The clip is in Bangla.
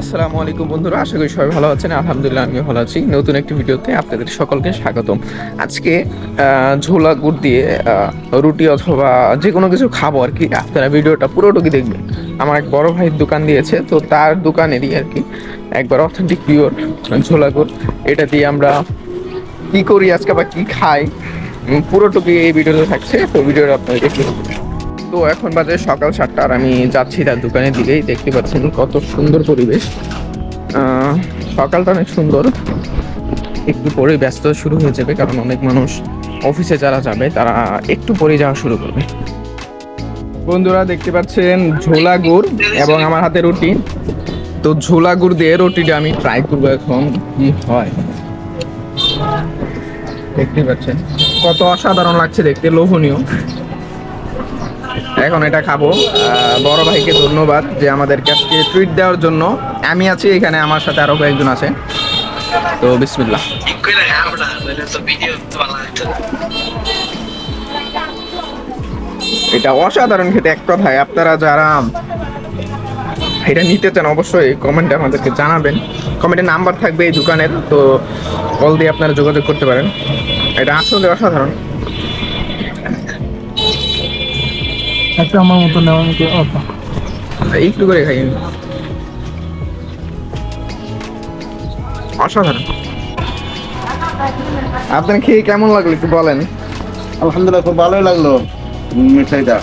আসসালামু আলাইকুম বন্ধুরা, আশা করি সবাই ভালো আছেন। আলহামদুলিল্লাহ আমি ভালো আছি। নতুন একটি ভিডিওতে আপনাদের সকলকে স্বাগতম। আজকে ঝোলা গুড় দিয়ে রুটি অথবা যে কোনো কিছু খাব আর কি। আপনারা ভিডিওটা পুরোটুকু দেখবেন। আমার এক বড় ভাইয়ের দোকান দিয়েছে, তো তার দোকানেরই আর কি। একবার অথেন্টিক পিওর ঝোলা গুড়। এটা দিয়ে আমরা কি করি আজকে বা কি খাই পুরোটুকু এই ভিডিওতে থাকছে। তো ভিডিওটা আপনারা দেখতে। তো এখন বাজে সকাল সাতটা আর আমি যাচ্ছি তার দোকানের দিকেই। দেখতে পাচ্ছেন কত সুন্দর পরিবেশ। সকালটা অনেক সুন্দর। একটু পরে ব্যস্ত শুরু হয়ে যাবে কারণ অনেক মানুষ অফিসে যারা যাবে, তারা একটু পরে যাওয়া শুরু করবে। বন্ধুরা, দেখতে পাচ্ছেন ঝোলা গুড় এবং আমার হাতে রুটি। তো ঝোলা গুড় দিয়ে রুটিটা আমি ট্রাই করব এখন, কি হয়। দেখতে পাচ্ছেন, কত অসাধারণ লাগছে দেখতে, লোভনীয়। এখন এটা খাব। বড় ভাইকে ধন্যবাদ যে আমাদেরকে আজকে ট্রিট দেওয়ার জন্য। আমি আছি এখানে, আমার সাথে আরও কয়েকজন আছে। তো হতো এটা অসাধারণ খেতে, এক কথায়। আপনারা যারা এটা নিতে চান, অবশ্যই কমেন্টে আমাদেরকে জানাবেন। কমেন্টে নাম্বার থাকবে এই দোকানের, তো কল দিয়ে আপনারা যোগাযোগ করতে পারেন। এটা আসলে অসাধারণ। একটা আমার মতো নেওয়ার মতো অত। একটু করে খাই আমি। অসাধারণ। আপনার খেয়ে কেমন লাগল একটু বলেন। আলহামদুলিল্লাহ খুব ভালোই লাগল। মিঠাইটা।